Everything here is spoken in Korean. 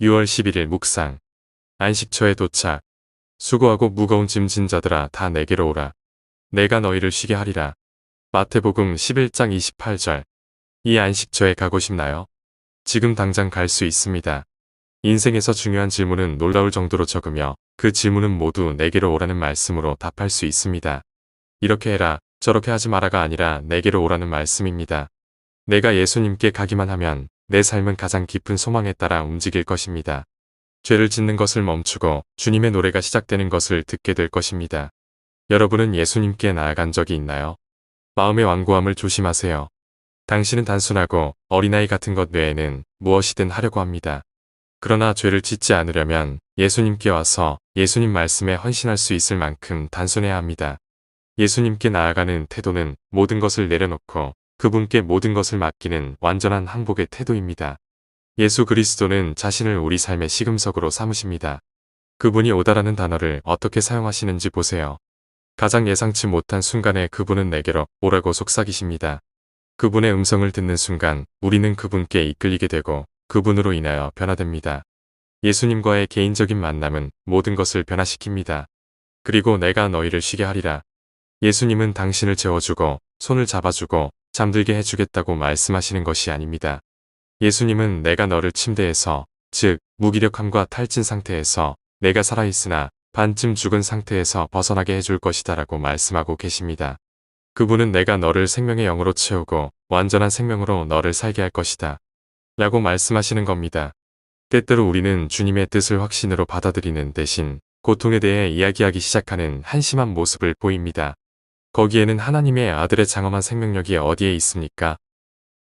6월 11일 묵상. 안식처에 도착. 수고하고 무거운 짐진 자들아 다 내게로 오라. 내가 너희를 쉬게 하리라. 마태복음 11장 28절. 이 안식처에 가고 싶나요? 지금 당장 갈 수 있습니다. 인생에서 중요한 질문은 놀라울 정도로 적으며 그 질문은 모두 내게로 오라는 말씀으로 답할 수 있습니다. 이렇게 해라, 저렇게 하지 마라가 아니라 내게로 오라는 말씀입니다. 내가 예수님께 가기만 하면 내 삶은 가장 깊은 소망에 따라 움직일 것입니다. 죄를 짓는 것을 멈추고 주님의 노래가 시작되는 것을 듣게 될 것입니다. 여러분은 예수님께 나아간 적이 있나요? 마음의 완고함을 조심하세요. 당신은 단순하고 어린아이 같은 것 외에는 무엇이든 하려고 합니다. 그러나 죄를 짓지 않으려면 예수님께 와서 예수님 말씀에 헌신할 수 있을 만큼 단순해야 합니다. 예수님께 나아가는 태도는 모든 것을 내려놓고 그분께 모든 것을 맡기는 완전한 항복의 태도입니다. 예수 그리스도는 자신을 우리 삶의 시금석으로 삼으십니다. 그분이 오다라는 단어를 어떻게 사용하시는지 보세요. 가장 예상치 못한 순간에 그분은 내게로 오라고 속삭이십니다. 그분의 음성을 듣는 순간 우리는 그분께 이끌리게 되고 그분으로 인하여 변화됩니다. 예수님과의 개인적인 만남은 모든 것을 변화시킵니다. 그리고 내가 너희를 쉬게 하리라. 예수님은 당신을 재워주고 손을 잡아주고 잠들게 해주겠다고 말씀하시는 것이 아닙니다. 예수님은 내가 너를 침대에서, 즉, 무기력함과 탈진 상태에서 내가 살아있으나 반쯤 죽은 상태에서 벗어나게 해줄 것이다 라고 말씀하고 계십니다. 그분은 내가 너를 생명의 영으로 채우고 완전한 생명으로 너를 살게 할 것이다. 라고 말씀하시는 겁니다. 때때로 우리는 주님의 뜻을 확신으로 받아들이는 대신 고통에 대해 이야기하기 시작하는 한심한 모습을 보입니다. 거기에는 하나님의 아들의 장엄한 생명력이 어디에 있습니까?